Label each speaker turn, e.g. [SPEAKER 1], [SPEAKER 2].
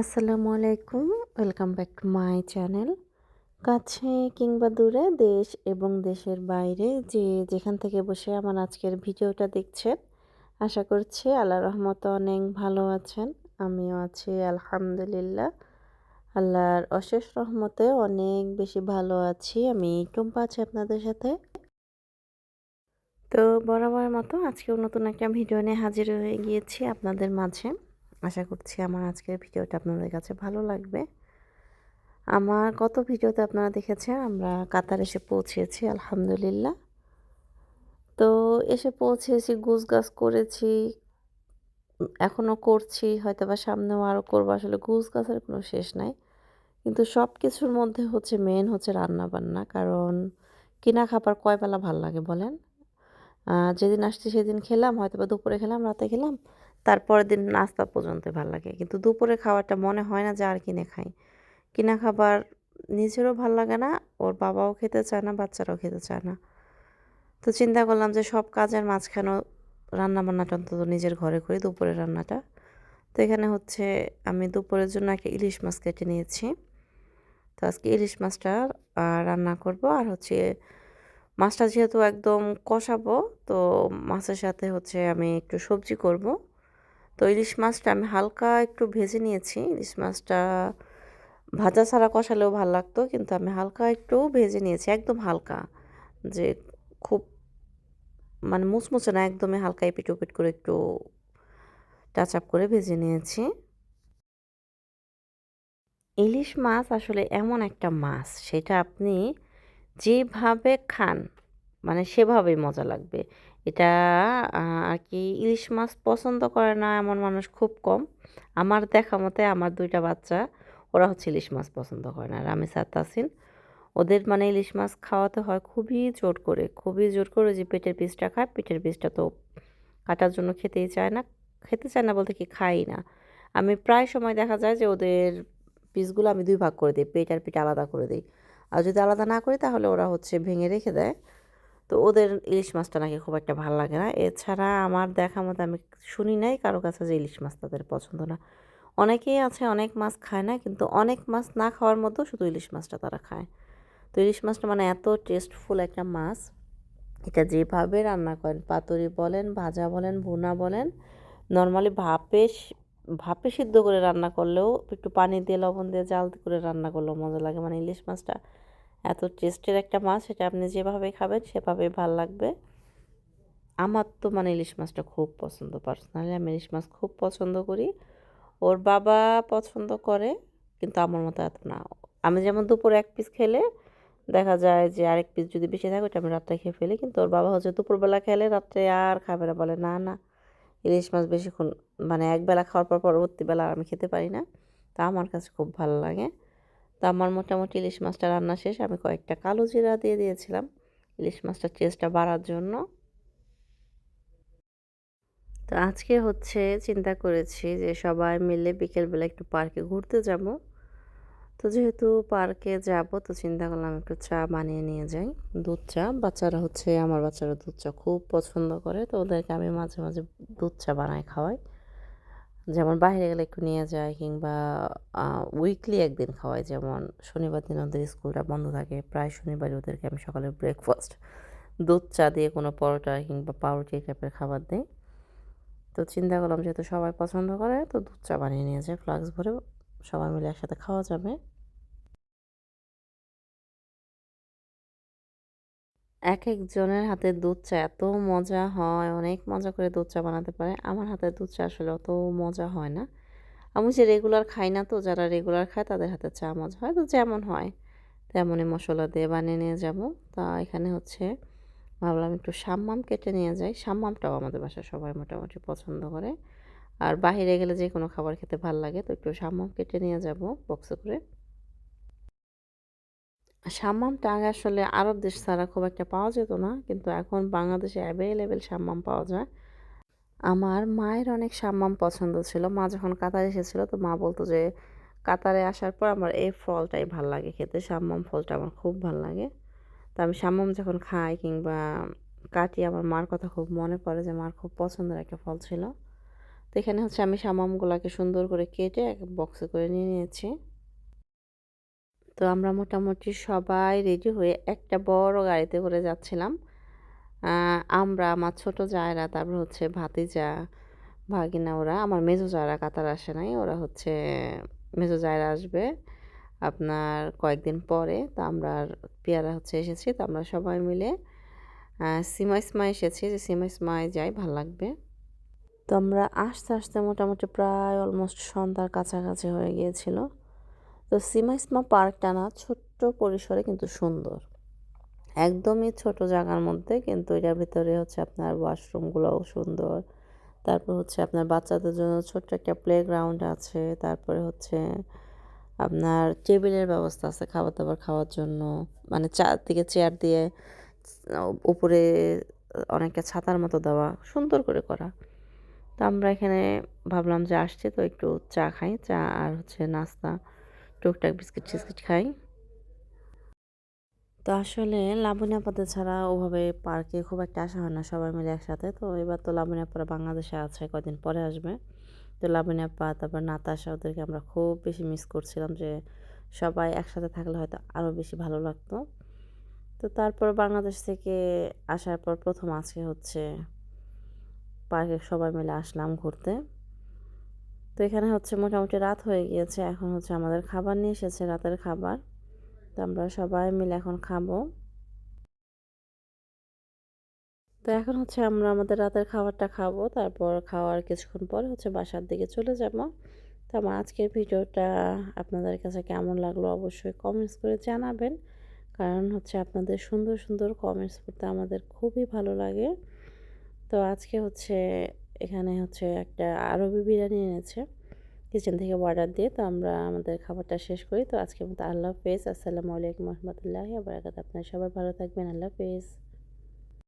[SPEAKER 1] আসসালামু আলাইকুম, welcome back to my channel. কাছে কিংবা দূরে দেশ এবং দেশের বাইরে যে যেখান থেকে বসে আমার আজকের ভিডিওটা দেখছেন, আশা করছি আল্লাহ রহমতে অনেক ভালো আছেন, আমিও আছি, আলহামদুলিল্লাহ। আল্লাহর অশেষ রহমতে অনেক বেশি ভালো আছি, আমি টুম্পা আছি আপনাদের সাথে। তো বরাবরের মতো আজকেও নতুন একটা ভিডিও নিয়ে হাজির হয়ে গিয়েছি আপনাদের মাঝে। আশা করছি আমার আজকের ভিডিওটা আপনাদের কাছে ভালো লাগবে। আমার গত ভিডিওতে আপনারা দেখেছেন আমরা কাতার এসে পৌঁছেছি, আলহামদুলিল্লাহ। তো এসে পৌঁছেছি গুছ গাছ করেছি এখনও করছি হয়তো বা সামনেও আরও করব, আসলে গুছ গাছের কোনো শেষ নাই। কিন্তু সব কিছুর মধ্যে হচ্ছে মেন হচ্ছে রান্না বান্না কারণ কিনা খাবার কয় বেলা ভালো লাগে বলেন? যেদিন আসছি সেদিন খেলাম হয়তো বা দুপুরে খেলাম, রাতে খেলাম তারপরের দিন নাস্তা পর্যন্ত ভালো লাগে। কিন্তু দুপুরে খাওয়াটা মনে হয় না যে আর কিনে খাই। কিনা খাবার নিজেরও ভালো লাগে না, ওর বাবাও খেতে চায় না, বাচ্চারাও খেতে চায় না। তো চিন্তা করলাম যে সব কাজের মাঝখানেও রান্না বান্নাটা অন্তত নিজের ঘরে করি, দুপুরের রান্নাটা। তো এখানে হচ্ছে আমি দুপুরের জন্য একটা ইলিশ মাছ কেটে নিয়েছি। তো আজকে ইলিশ মাছটা রান্না করব আর হচ্ছে মাছটা যেহেতু একদম কষাবো, তো মাছের সাথে হচ্ছে আমি একটু সবজি করব। তো ইলিশ মাছটা আমি হালকা একটু ভেজে নিয়েছি। ইলিশ মাছটা ভাজা ছাড়া কষালেও ভালো লাগতো, কিন্তু আমি হালকা একটু ভেজে নিয়েছি, একদম হালকা। যে খুব মানে মুচমুচে না, একদমই হালকা এপিট ওপিট করে একটু টাচ আপ করে ভেজে নিয়েছি। ইলিশ মাছ আসলে এমন একটা মাছ, সেটা আপনি যেভাবে খান মানে সেভাবেই মজা লাগবে। এটা আর কি ইলিশ মাছ পছন্দ করে না এমন মানুষ খুব কম। আমার দেখা মতে আমার দুইটা বাচ্চা, ওরা হচ্ছে ইলিশ মাছ পছন্দ করে না। আর আমি সাতাসিন ওদের মানে ইলিশ মাছ খাওয়াতে হয় খুবই জোর করে, খুবই জোর করে যে পেটের পিসটা খায়, পেটের পিসটা তো কাটার জন্য খেতেই চায় না, খেতে চায় না বলতে কি খাই না। আমি প্রায় সময় দেখা যায় যে ওদের পিসগুলো আমি দুই ভাগ করে দিই, পেট আর পেট আলাদা করে দিই। আর যদি আলাদা না করি তাহলে ওরা হচ্ছে ভেঙে রেখে দেয়। তো ওদের ইলিশ মাছটা নাকি খুব একটা ভালো লাগে না। এছাড়া আমার দেখা মতো আমি শুনি নাই কারও কাছে যে ইলিশ মাছ তাদের পছন্দ না। অনেকেই আছে অনেক মাছ খায় না, কিন্তু অনেক মাছ না খাওয়ার মতো শুধু ইলিশ মাছটা তারা খায়। তো ইলিশ মাছটা মানে এত টেস্টফুল একটা মাছ, এটা যেভাবে রান্না করেন, পাতুরি বলেন, ভাজা বলেন, ভুনা বলেন নর্মালি ভাপে ভাপে সিদ্ধ করে রান্না করলেও একটু পানি দিয়ে, লবণ দিয়ে, জাল করে রান্না করলেও মজা লাগে। মানে ইলিশ মাছটা এত টেস্টের একটা মাছ, সেটা আপনি যেভাবে খাবেন সেভাবে ভালো লাগবে। আমার তো মানে ইলিশ মাছটা খুব পছন্দ, পার্সোনালি আমি ইলিশ মাছ খুব পছন্দ করি। ওর বাবা পছন্দ করে, কিন্তু আমার মতো এত না। আমি যেমন দুপুর এক পিস খেলে, দেখা যায় যে আরেক পিস যদি বেশি থাকে ওটা আমি রাত্রে খেয়ে ফেলি। কিন্তু ওর বাবা হচ্ছে দুপুরবেলা খেলে, রাত্রে আর খাবে না, বলে, না না, ইলিশ মাছ বেশিক্ষণ মানে একবেলা খাওয়ার পর পরবর্তী বেলা আমি খেতে পারি না। তা আমার কাছে খুব ভালো লাগে। তো আমার মোটামুটি ইলিশ মাছটা রান্না শেষ। আমি কয়েকটা কালো জিরা দিয়ে দিয়েছিলাম। ইলিশ মাছটার টেস্টটা বাড়ার জন্য। তো আজকে হচ্ছে চিন্তা করেছি যে সবাই মিলে বিকেলবেলা একটু পার্কে ঘুরতে যাব। তো যেহেতু পার্কে যাব, তো চিন্তা করলাম একটু চা বানিয়ে নিয়ে যাই। দুধ চা। বাচ্চারা হচ্ছে, আমার বাচ্চারা দুধ চা খুব পছন্দ করে। তো ওদেরকে আমি মাঝে মাঝে দুধ চা বানাই খাওয়াই। যেমন বাইরে গেলে একটু নিয়ে যায় কিংবা উইকলি একদিন খাওয়াই। যেমন শনিবার দিন ওদের স্কুলটা বন্ধ থাকে, প্রায় শনিবারই ওদেরকে আমি সকালে ব্রেকফাস্ট দুধ, চা দিয়ে কোনো পরোটা কিংবা পাউরুটি টাইপের খাবার দিই। তো চিন্তা করলাম যেহেতু সবাই পছন্দ করে, তো দুধ, চা বানিয়ে নিয়ে যায় ফ্লাক্স ভরে সবাই মিলে একসাথে খাওয়া যাবে। এক একজনের হাতের দুধ চা এত মজা হয়, অনেক মজা করে দুধ চা বানাতে পারে। আমার হাতের দুধ চা আসলে অত মজা হয় না। আমি যে রেগুলার খাই না তো, যারা রেগুলার খায় তাদের হাতে চা মজা হয়। তো যেমন হয়, তেমনই মশলা দিয়ে বানিয়ে নিয়ে যাব। তা এখানে হচ্ছে, ভাবলাম একটু সাম্মাম কেটে নিয়ে যাই। সাম্মামটাও আমাদের বাসায় সবাই মোটামুটি পছন্দ করে। আর বাহিরে গেলে যে কোনো খাবার খেতে ভালো লাগে, তো একটু সাম্মাম কেটে নিয়ে যাব বক্সে করে। সাম্মামটা আগে আসলে আরব দেশ ছাড়া খুব একটা পাওয়া যেত না। কিন্তু এখন বাংলাদেশে অ্যাভেলেবেল সাম্মাম পাওয়া যায়। আমার মায়ের অনেক সাম্মাম পছন্দ ছিল। মা যখন কাতারে এসেছিল তো মা বলতো যে, কাতারে আসার পর আমার এই ফলটাই ভালো লাগে খেতে। সাম্মাম ফলটা আমার খুব ভালো লাগে। তো আমি সাম্মাম যখন খাই কিংবা কাটি, আমার মার কথা খুব মনে পড়ে যে, মার খুব পছন্দের একটা ফল ছিল। তো এখানে হচ্ছে আমি সামামগুলোকে সুন্দর করে কেটে এক বক্সে করে নিয়ে নিয়েছি। তো আমরা মোটামুটি সবাই রেডি হয়ে একটা বড় গাড়িতে করে যাচ্ছিলাম। আমরা, আমার ছোট জায়রা, তারপর হচ্ছে ভাতিজা, ভাগিনা ওরা, আমার মেজো জায়রা কাতার আসে নাই, ওরা হচ্ছে মেজো জায়রা আসবে আপনার কয়েকদিন পরে। তো আমরা পেয়ারা হচ্ছে এসেছি, তো আমরা সবাই মিলে সিমাই সিমাই এসেছি যে সিমাই সিমাই যাই, ভালো লাগবে। তো আমরা আস্তে আস্তে মোটামুটি প্রায় অলমোস্ট সন্ধ্যার কাছাকাছি হয়ে গিয়েছিল। তো সিমাইসমা পার্কটা না ছোট্ট পরিসরে কিন্তু সুন্দর। একদমই ছোট জায়গার মধ্যে কিন্তু এটার ভিতরে হচ্ছে আপনার ওয়াশরুমগুলোও সুন্দর। তারপর হচ্ছে আপনার বাচ্চাদের জন্য ছোট্ট একটা প্লেগ্রাউন্ড আছে। তারপরে হচ্ছে আপনার টেবিলের ব্যবস্থা আছে খাবার দাবার খাওয়ার জন্য। মানে চারদিকে চেয়ার দিয়ে উপরে অনেকটা ছাতার মতো দেওয়া, সুন্দর করে করা। তো আমরা এখানে ভাবলাম যে আসছে তো একটু চা খাই, চা আর হচ্ছে নাস্তা। টুকটাক বিস্কিট টিস্কিট খাই। তো আসলে লাবণী আপাতে ছাড়া ওভাবে পার্কে খুব একটা আসা হয় না, সবাই মিলে একসাথে। তো এবার তো লাবণী আপারা বাংলাদেশে আছে কদিন পরে আসবে। তো লাবণী আপা, তারপর নাতাশা ওদেরকে আমরা খুব বেশি মিস করছিলাম যে সবাই একসাথে থাকলে হয়তো আরও বেশি ভালো লাগতো। তো তারপর বাংলাদেশ থেকে আসার পর প্রথম আজকে হচ্ছে পার্কে সবাই মিলে আসলাম ঘুরতে। তো এখানে হচ্ছে মোটামুটি রাত হয়ে গিয়েছে। এখন হচ্ছে আমাদের খাবার নিয়ে এসেছে, রাতের খাবার। তো আমরা সবাই মিলে এখন খাব। তো এখন হচ্ছে আমরা আমাদের রাতের খাবারটা খাব। তারপর খাওয়ার কিছুক্ষণ পরে হচ্ছে বাসার দিকে চলে যাব। তো আমার আজকের ভিডিওটা আপনাদের কাছে কেমন লাগল অবশ্যই কমেন্টস করে জানাবেন। কারণ হচ্ছে আপনাদের সুন্দর সুন্দর কমেন্টস করতে আমাদের খুবই ভালো লাগে। তো আজকে হচ্ছে এখানে হচ্ছে একটা আরবি বিরিয়ানি এনেছে কিচেন থেকে অর্ডার দিয়ে। তো আমরা আমাদের খাবারটা শেষ করি। তো আজকের মতো আল্লাহ হাফেজ। আসসালামু আলাইকুম রহমতুল্লাহ আবার আপনার সবাই ভালো থাকবেন। আল্লাহ হাফেজ।